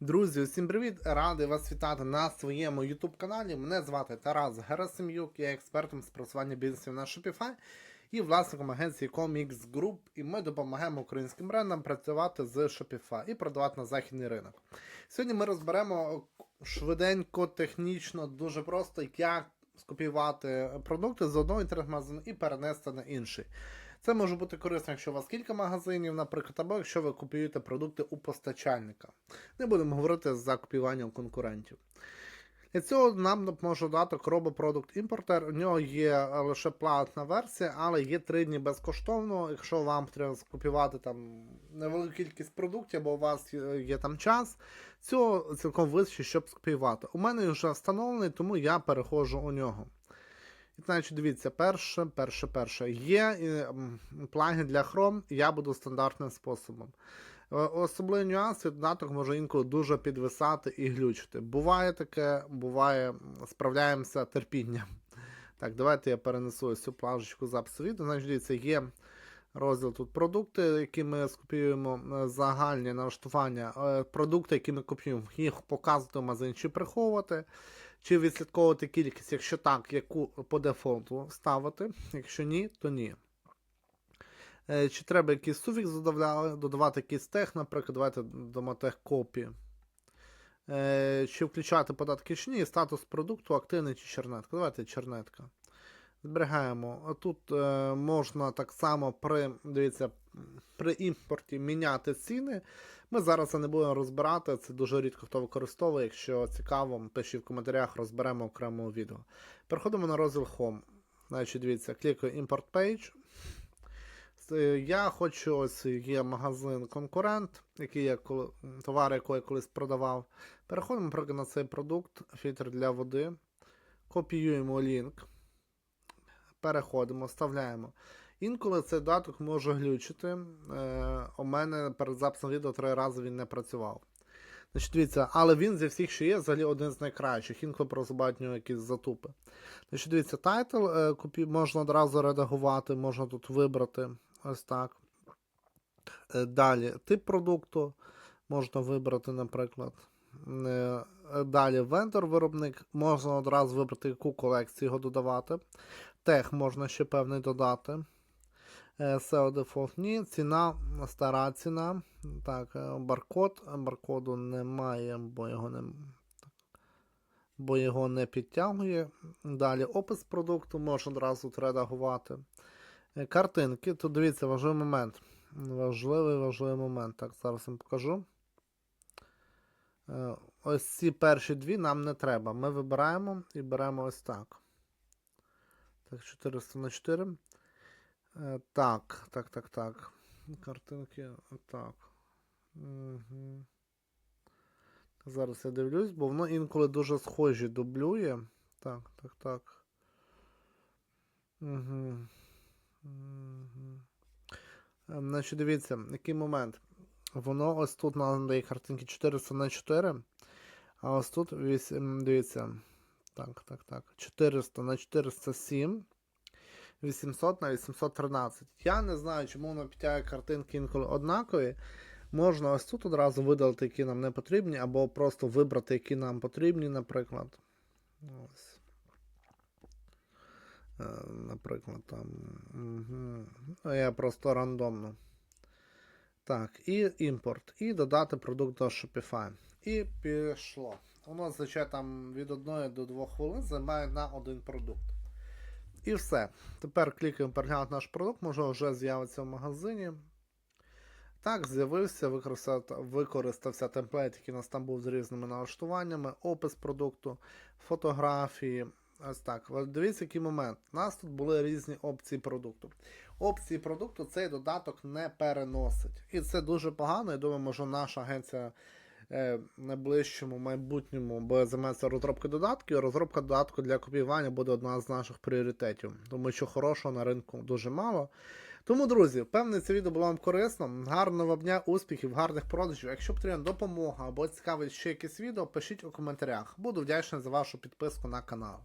Друзі, усім привіт! Радий вас вітати на своєму YouTube каналі. Мене звати Тарас Герасим'юк, я експертом з просування бізнесів на Shopify і власником агенції Comics Group. І ми допомагаємо українським брендам працювати з Shopify і продавати на західний ринок. Сьогодні ми розберемо швиденько, технічно, дуже просто, як скопіювати продукти з одного інтернет-магазину і перенести на інший. Це може бути корисно, якщо у вас кілька магазинів, наприклад, або якщо ви копіюєте продукти у постачальника. Не будемо говорити за копіюванням конкурентів. Для цього нам допоможе додаток RoboProduct Importer. У нього є лише платна версія, але є 3 дні безкоштовно. Якщо вам потрібно скопіювати там невелику кількість продуктів, або у вас є, там час, цього цілком вистачить, щоб скопіювати. У мене вже встановлений, тому я переходжу у нього. І значить, дивіться, перше, перше, перше. Є е, плагін для Chrome, я буду стандартним способом. Е, Особливий нюанс, додаток може інколи дуже підвисати і глючити. Буває таке, буває, справляємося терпінням. Так, давайте я перенесу ось цю плажечку запису відео. Значить, дивіться, є розділ тут продукти, які ми скопіюємо, е, загальні налаштування, продукти, які ми копіюємо, їх показувати в магазин чи приховувати, чи відслідковувати кількість, якщо так, яку по дефолту ставити, якщо ні, то ні. Е, Чи треба якийсь суфікс додавля- додавати якийсь тег, наприклад, давайте додамо тег копі. Е, Чи включати податки чи ні, статус продукту, активний чи чернетка. Давайте чернетка. Зберігаємо. А Тут е, можна так само при, дивіться, при імпорті міняти ціни. Ми зараз це не будемо розбирати, це дуже рідко хто використовує. Якщо цікаво, пишіть в коментарях, розберемо окремо відео. Переходимо на розділ Home. Значить, дивіться, клікаю Import Page. Е, Я хочу, ось є магазин конкурент, який я товар, який я колись продавав. Переходимо наприклад, на цей продукт, фільтр для води. Копіюємо лінк. Переходимо, вставляємо. Інколи цей даток може глючити. Е, у мене перед записом відео три рази він не працював. Значить, дивіться, але він зі всіх, що є, взагалі один з найкращих. Інколи бувають якісь затупи. Значить, дивіться, тайтл е, можна одразу редагувати, можна тут вибрати. Ось так. Е, Далі тип продукту можна вибрати, наприклад. Е, Далі вендор-виробник, можна одразу вибрати, яку колекцію його додавати. Тег можна ще певний додати. Е, SEO Default ні. Ціна, стара ціна. Так, е, баркод. Баркоду немає, бо його не, бо його не підтягує. Далі опис продукту можна одразу редагувати. Е, Картинки. Тут дивіться, важливий момент. Важливий, важливий момент. Так, зараз вам покажу. Е, Ось ці перші дві нам не треба. Ми вибираємо і беремо ось так. Так, 400 на 4. Е, Так, так, так, так. Картинки. Так. Угу. Зараз я дивлюсь, бо воно інколи дуже схожі дублює. Так, так, так. Угу. Угу. Значить, дивіться, який момент. Воно ось тут нам дає картинки 400 на 4. А ось тут, вісім- дивіться. Так, так, так. 400 на 407. 800 на 813. Я не знаю, чому воно підтягує картинки інколи однакові. Можна ось тут одразу видалити, які нам не потрібні, або просто вибрати, які нам потрібні, наприклад. Ось. Е, Наприклад, там. Угу. Я просто рандомно. Так, і імпорт. І додати продукт до Shopify. І пішло. Воно зазвичай там від 1 до 2 хвилин займає на один продукт. І все. Тепер клікаємо переглянути наш продукт, може вже з'явиться в магазині. Так, з'явився, використався, темплейт, який у нас там був з різними налаштуваннями, опис продукту, фотографії. Ось так. Дивіться, який момент. У нас тут були різні опції продукту. Опції продукту цей додаток не переносить. І це дуже погано. Я думаю, може наша агенція найближчому майбутньому буде займатися розробкою додатків. Розробка додатку для копіювання буде одна з наших пріоритетів, тому що хорошого на ринку дуже мало. Тому, друзі, впевнений, це відео було вам корисно. Гарного вам дня, успіхів, гарних продажів. Якщо потрібна допомога або цікавить ще якесь відео, пишіть у коментарях. Буду вдячний за вашу підписку на канал.